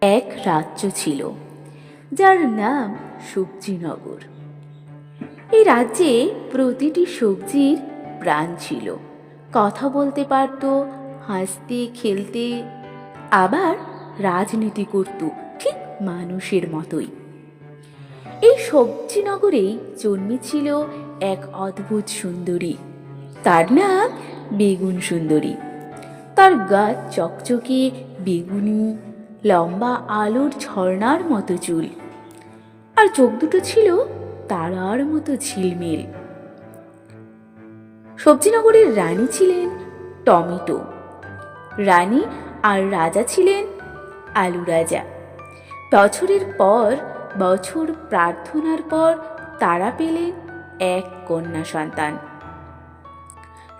এক রাজ্য ছিল, যার নাম সবজিনগর। এই রাজ্যে প্রতিটি সবজির প্রাণ ছিল। কথা বলতে পারত, হাসতে, খেলতে, আবার রাজনীতি করত ঠিক মানুষের মতোই। এই সবজিনগরেই জন্মেছিল এক অদ্ভুত সুন্দরী। তার নাম বেগুন সুন্দরী। তার গাছ চকচকে, বেগুনি লম্বা আলোর ঝর্ণার মতো চুল। আর চোখ দুটো ছিল তারার মতো ঝিলমিল। সবজিনগরের রানী ছিলেন টমেটো। রানী আর রাজা ছিলেন আলু রাজা। বছরের পর বছর প্রার্থনার পর তারা পেলেন এক কন্যা সন্তান।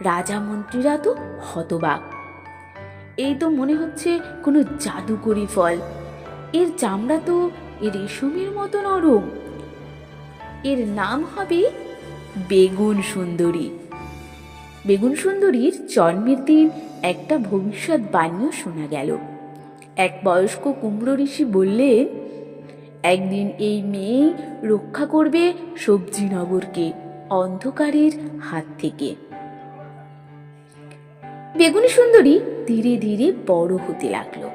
রাজা মন্ত্রীরা তো হতবাক। এই তো মনে হচ্ছে কোনো জাদুকরি ফল। এর চামড়া তো রেশমের মতো নরম এর নাম হবে বেগুন সুন্দরী। বেগুন সুন্দরীর জন্মের দিন একটা ভবিষ্যৎ বাণীও শোনা গেল। এক বয়স্ক কুমড়ো ঋষি বললেন একদিন এই মেয়ে রক্ষা করবে সবজিনগরকে অন্ধকারের হাত থেকে। বেগুনি সুন্দরী ধীরে ধীরে বড় হতে লাগল।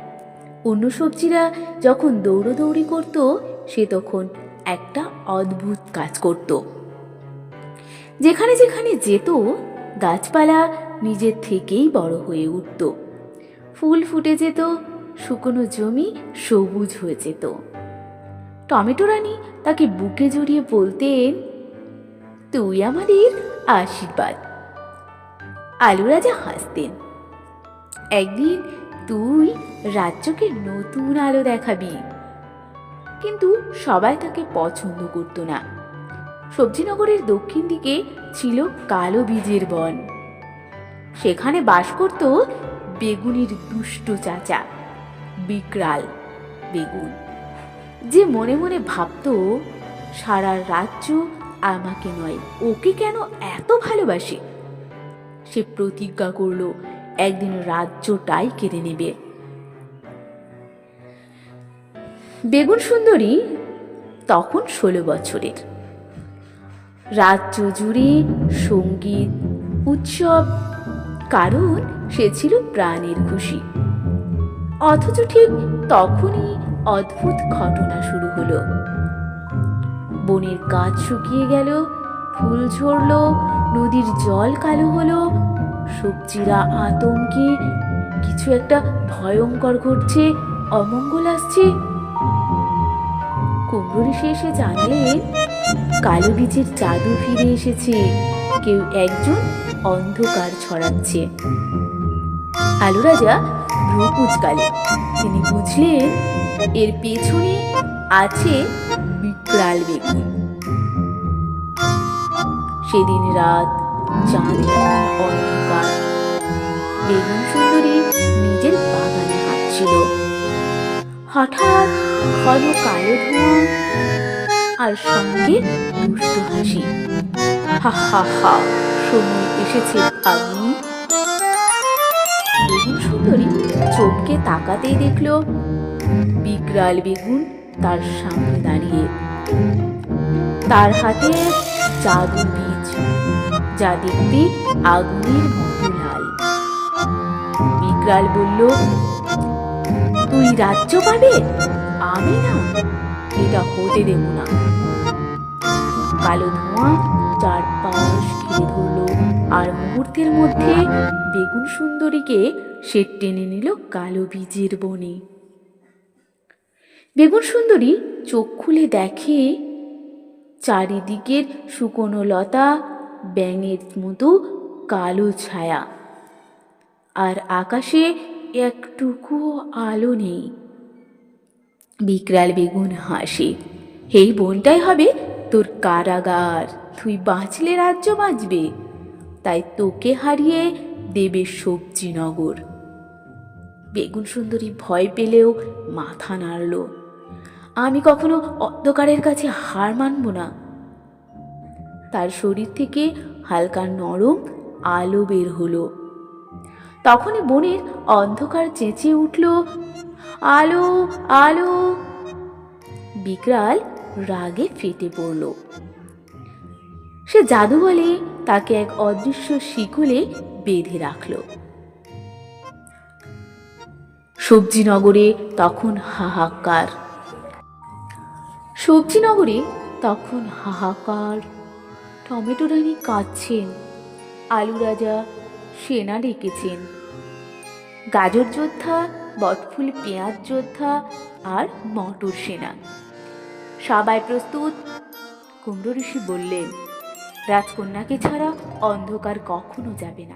অন্য সবজিরা যখন দৌড়োদৌড়ি করত, সে তখন একটা অদ্ভুত কাজ করত। যেখানে যেখানে যেত, গাছপালা নিজের থেকেই বড় হয়ে উঠত। ফুল ফুটে যেত, শুকনো জমি সবুজ হয়ে যেত। টমেটো রানী তাকে বুকে জড়িয়ে বলতেন, তুই আমাদের আশীর্বাদ। আলু রাজা হাসতেন। একদিন তুই রাজ্যকে নতুন আলো দেখাবি। কিন্তু সবাই তাকে পছন্দ করতো না। সবজিনগরের দক্ষিণ দিকে ছিল কালো বীজের বন। সেখানে বাস করত বেগুনির দুষ্ট চাচা, বিকরাল বেগুন। যে মনে মনে ভাবত, সারা রাজ্য আমাকে নয়, ওকে কেন এত ভালোবাসে? সে প্রতিজ্ঞা করল, একদিন রাজ্যটাই কেড়ে নেবে। বেগুন সুন্দরী তখন ষোলো বছরের। রাজ্য জুড়ে সংগীত, উৎসব, কারণ সে ছিল প্রাণের খুশি। অথচ ঠিক তখনই অদ্ভুত ঘটনা শুরু হলো। বনের গাছ শুকিয়ে গেল, ফুল ঝরলো নদীর জল কালো হলো, সবজিরা আতঙ্কে, কিছু একটা ভয়ঙ্কর ঘটছে, অমঙ্গল আসছে। কুমড়ো ঋষি এসে জানলেন কালো বীজের জাদু ফিরে এসেছে, কেউ একজন অন্ধকার ছড়াচ্ছে। আলু রাজা ভ্রু কুচকালেন তিনি বুঝলেন, এর পেছনে আছে বিকরাল বেগুন। সেদিন রাত চাঁদের অন্ধকার। বেগুন সুন্দরী নিজের বাগানে হাঁটছিল। হঠাৎ ঘন কালো ধোঁয়া আর সঙ্গে দুষ্ট হাসি। হা হা হা সময় এসেছে ভাগ্নি। বেগুন সুন্দরী চোখকে তাকাতেই দেখল বিকরাল বেগুন তার সামনে দাঁড়িয়ে। তার হাতে জাদু যা দেখতে আগুনের মতো লাল। বিকরাল বলল, তুই রাজ্য পাবে? আমি না, এটা হতে দেব না। কালো ধোঁয়া চারপাশ ঘিরে ধরলো, আর মুহূর্তের মধ্যে বেগুন সুন্দরীকে সে টেনে নিল কালো বীজের বনে। বেগুন সুন্দরী চোখ খুলে দেখে চারিদিকের শুকনো লতা, ব্যাঙের মতো কালো ছায়া। আর আকাশে একটুকু আলো নেই। বিকরাল বেগুন হাসে। এই বনটাই হবে তোর কারাগার। তুই বাঁচলে রাজ্য বাঁচবে। তাই তোকে হারিয়ে দেবে সবজিনগর। বেগুন সুন্দরী ভয় পেলেও মাথা নাড়ল। আমি কখনো অন্ধকারের কাছে হার মানব না। তার শরীর থেকে হালকা নরম আলো বের হলো। তখনই বনের অন্ধকার চেঁচিয়ে উঠল, আলো আলো! বিকরাল রাগে ফেটে পড়ল। সে জাদু বলে তাকে এক অদৃশ্য শিকুলে বেঁধে রাখল। সবজিনগরে তখন হাহাকার। সবজিনগরে, তখন হাহাকার। টমেটো রানী কাঁদছেন, আলু রাজা সেনা ডেকেছেন। গাজর যোদ্ধা, বটফুল পেঁয়াজ যোদ্ধা আর মটর সেনা। সবাই প্রস্তুত, কুমড়ো ঋষি বললেন, রাজকন্যাকে ছাড়া অন্ধকার কখনো যাবে না।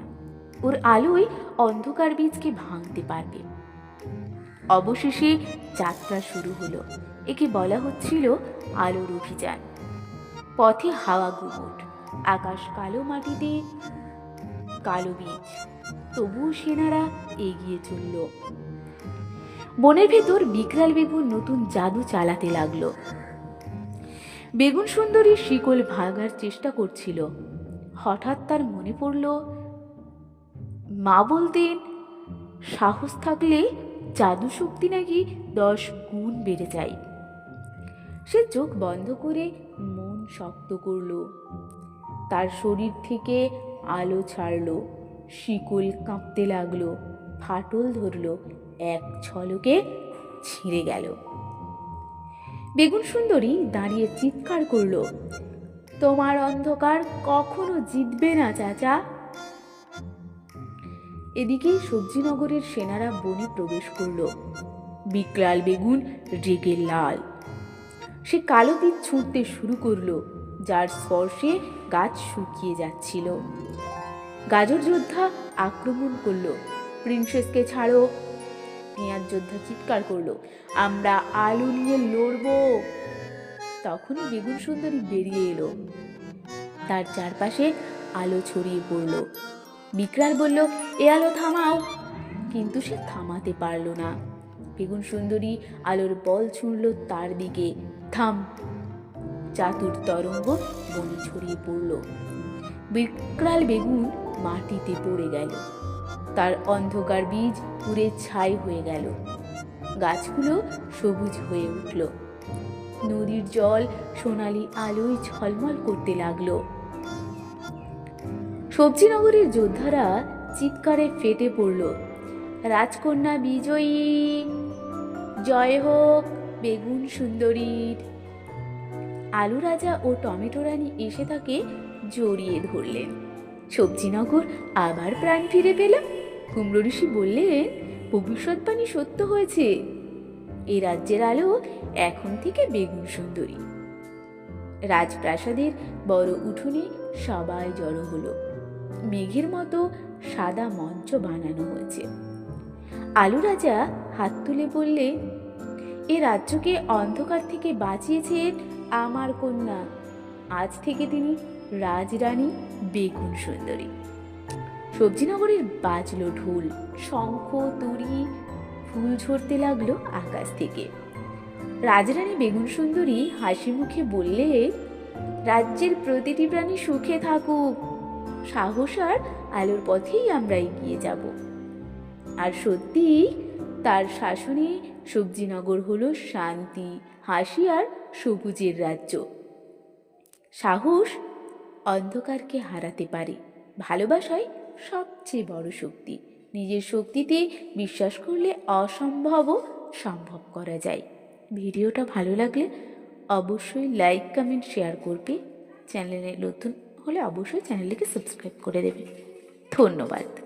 ওর আলোয় অন্ধকার বীজকে ভাঙতে পারবে। অবশেষে যাত্রা শুরু হলো। একে বলা হচ্ছিল আলোর অভিযান। পথে হাওয়া গুমট, আকাশ কালো মাটিতে কালো বীজ। তবুও সেনারা এগিয়ে চলল। বনের ভেতর বিকরাল বেগুন নতুন জাদু চালাতে লাগল। বেগুন সুন্দরী শিকল ভাঙার চেষ্টা করছিল। হঠাৎ তার মনে পড়ল, মা বলতেন, সাহস থাকলে জাদু শক্তি নাকি দশ গুণ বেড়ে যায়। সে চোখ বন্ধ করে মন শক্ত করল। তার শরীর থেকে আলো ছাড়ল, শিকল কাঁপতে লাগল, ফাটল ধরল, এক ছলকে ছিঁড়ে গেল। বেগুন সুন্দরী দাঁড়িয়ে চিৎকার করল, তোমার অন্ধকার কখনো জিতবে না, চাচা। এদিকেই সবজিনগরের সেনারা বনে প্রবেশ করল। বিকলাল বেগুন রেগে লাল। সে কালো বীজ ছুঁড়তে শুরু করল, যার স্পর্শে গাছ শুকিয়ে যাচ্ছিল। গাজর যোদ্ধা আক্রমণ করল, প্রিন্সেসকে ছাড়ো। পেঁয়াজ যোদ্ধা চিৎকার করল, আমরা আলু নিয়ে লড়বো। তখনই বেগুন সুন্দরী বেরিয়ে এলো। তার চারপাশে আলো ছড়িয়ে পড়ল। বিকরাল বলল এ আলো থামাও। কিন্তু সে থামাতে পারল না। বেগুন সুন্দরী আলোর বল ছুঁড়ল তার দিকে। থাম। চাতুর তরঙ্গ বনে ছড়িয়ে পড়ল। বিকরাল বেগুন মাটিতে পড়ে গেল। তার অন্ধকার বীজ পুড়ে ছাই হয়ে গেল। গাছগুলো সবুজ হয়ে উঠল। নদীর জল সোনালি আলোয় ঝলমল করতে লাগল। সবজিনগরের যোদ্ধারা চিৎকারে ফেটে পড়ল। রাজকন্যা বিজয়ী। জয় হোক, বেগুন সুন্দরীর। আলু রাজা ও টমেটো রানী এসে তাকে জড়িয়ে ধরলেন। সবজিনগর আবার প্রাণ ফিরে পেল। কুমড়ো ঋষি বললেন ভবিষ্যৎবাণী সত্য হয়েছে। এ রাজ্যের আলো এখন থেকে বেগুন সুন্দরী। রাজপ্রাসাদের বড় উঠোনে সবাই জড়ো হলো। মেঘের মতো সাদা মঞ্চ বানানো হয়েছে। আলু রাজা হাত তুলে বললে, এ রাজ্যকে অন্ধকার থেকে বাঁচিয়েছেন আমার কন্যা। আজ থেকে তিনি রাজরানী বেগুন সুন্দরী। সবজিনগরের বাজলো ঢোল, শঙ্খ তরি ফুল ঝরতে লাগল আকাশ থেকে। রাজরানী বেগুন সুন্দরী হাসি মুখে বললে, রাজ্যের প্রতিটি প্রাণী সুখে থাকুক। সাহস আর আলোর পথেই আমরা এগিয়ে যাব। আর সত্যি, তার শাসনে সবজিনগর হলো শান্তি, হাসি আর সবুজের রাজ্য। সাহস অন্ধকারকে হারাতে পারে ভালোবাসায় সবচেয়ে বড় শক্তি। নিজের শক্তিতে বিশ্বাস করলে অসম্ভবও সম্ভব করা যায়। ভিডিওটা ভালো লাগলে অবশ্যই লাইক, কমেন্ট, শেয়ার করবে। চ্যানেলে নতুন হলে অবশ্যই চ্যানেলটিকে সাবস্ক্রাইব করে দেবে। ধন্যবাদ।